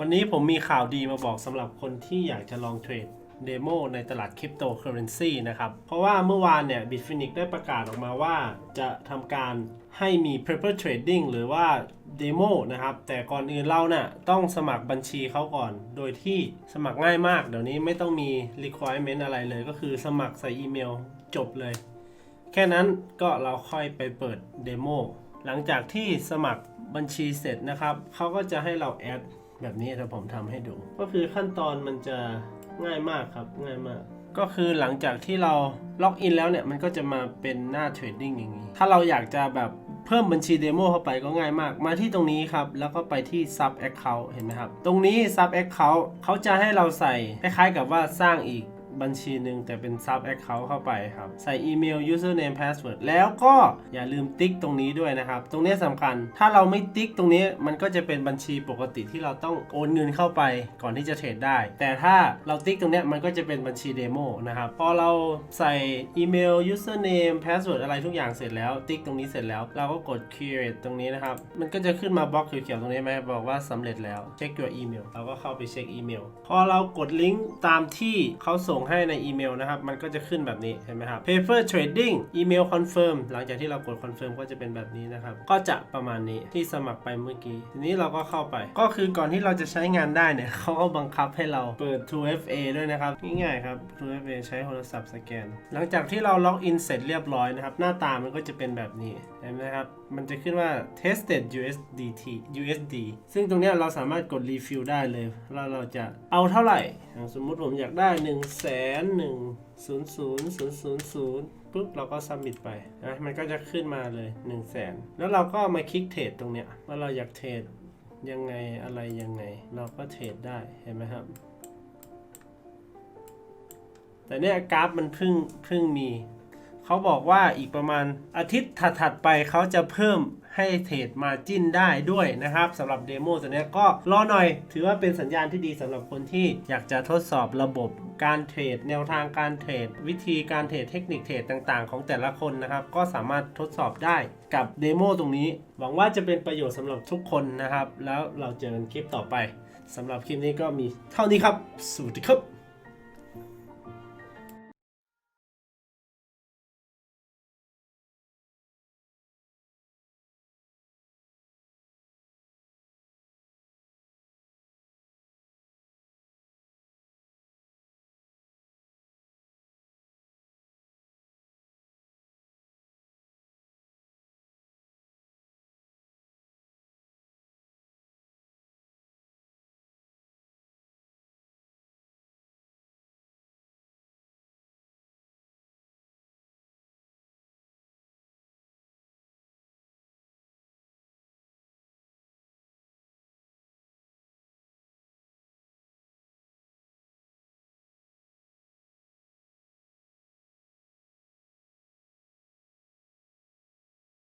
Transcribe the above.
วันนี้ผมมีข่าวดีมาบอกสำหรับคนที่อยากจะลองเทรดเดโมในตลาดคริปโตเคอเรนซีนะครับ เพราะว่าเมื่อวานเนี่ย Bitfinex ได้ประกาศออกมาว่า จะทำการให้มี Paper Trading หรือว่าเดโมนะครับ แต่ก่อนอื่นเราเนี่ยต้องสมัครบัญชีเขาก่อน โดยที่สมัครง่ายมาก เดี๋ยวนี้ไม่ต้องมี requirement อะไรเลย ก็คือสมัครใส่อีเมลจบเลย แค่นั้นก็เราค่อยไปเปิดเดโมหลังจากที่สมัครบัญชีเสร็จนะครับเขาก็จะให้เราแอด แบบนี้ถ้าผมทำให้ดู ก็คือขั้นตอนมันจะง่ายมากครับง่ายมากก็คือหลังจากที่เราล็อกอินแล้วเนี่ย มันก็จะมาเป็นหน้าเทรดดิ้งอย่างนี้ ถ้าเราอยากจะแบบเพิ่มบัญชีเดโมเข้าไปก็ง่ายมาก มาที่ตรงนี้ครับ แล้วก็ไปที่ sub account เห็นไหมครับ ตรงนี้ sub account เขาจะให้เราใส่คล้ายๆกับว่าสร้างอีก บัญชีหนึ่งแต่เป็น sub account เข้าไปครับ ใส่อีเมล username password แล้วก็อย่าลืมติ๊กตรงนี้ด้วยนะครับ ตรงนี้สำคัญ ถ้าเราไม่ติ๊กตรงนี้มันก็จะเป็นบัญชีปกติที่เราต้องโอนเงินเข้าไปก่อนที่จะเทรดได้ แต่ถ้าเราติ๊กตรงนี้มันก็จะเป็นบัญชีเดโมนะครับ พอเราใส่อีเมล username password อะไรทุกอย่างเสร็จแล้ว ติ๊กตรงนี้เสร็จแล้ว เราก็กด create ตรงนี้นะครับ มันก็จะขึ้นมาบล็อกเขียวๆตรงนี้ไหมบอกว่าสำเร็จแล้วเช็ค your email เราก็เข้าไปเช็คอีเมล พอเรากดลิงก์ตามที่เขาส่งให้ในอีเมลนะครับ มันก็จะขึ้นแบบนี้เห็นไหมครับ paper trading email confirm หลังจากที่เรากด confirm ก็จะเป็นแบบนี้นะครับ ก็จะประมาณนี้ที่สมัครไปเมื่อกี้ ทีนี้เราก็เข้าไป ก็คือก่อนที่เราจะใช้งานได้เนี่ยเขาก็บังคับให้เราเปิด 2FA ด้วยนะครับ ง่ายๆครับ 2FA ใช้โทรศัพท์สแกน หลังจากที่เราล็อกอินเสร็จเรียบร้อยนะครับ หน้าตามันก็จะเป็นแบบนี้เห็นไหมครับ มันจะขึ้นว่า tested USDT USD ซึ่งตรงนี้เราสามารถกด refill ได้เลย แล้วเราจะเอาเท่าไหร่ สมมุติผมอยากได้1นหนึ่งศูนย์ศูนย์ศูนย์ศูนย์ศูนย์ปุ๊บเราก็สัมมิทไปนะมันก็จะขึ้นมาเลย1นึ่งแสนแล้วเราก็มาคลิกเทรดตรงเนี้ยว่าเราอยากเทรดยังไงอะไรยังไง เราก็เทรดได้เห็นไหมครับ แต่เนี่ยกราฟมันเพิ่งเพิ่งมี เขาบอกว่าอีกประมาณอาทิตย์ถัดๆไปเขาจะเพิ่มให้เทรดมาจิ้นได้ด้วยนะครับสำหรับเดโมตัวนี้ก็รอหน่อย ถือว่าเป็นสัญญาณที่ดีสำหรับคนที่อยากจะทดสอบระบบการเทรดแนวทางการเทรด วิธีการเทรดเทคนิคเทรดต่างๆ ของแต่ละคนนะครับ ก็สามารถทดสอบได้กับเดโมตรงนี้ หวังว่าจะเป็นประโยชน์สำหรับทุกคนนะครับ แล้วเราเจอกันคลิปต่อไปสำหรับคลิปนี้ก็มีเท่านี้ครับสวัสดีครับ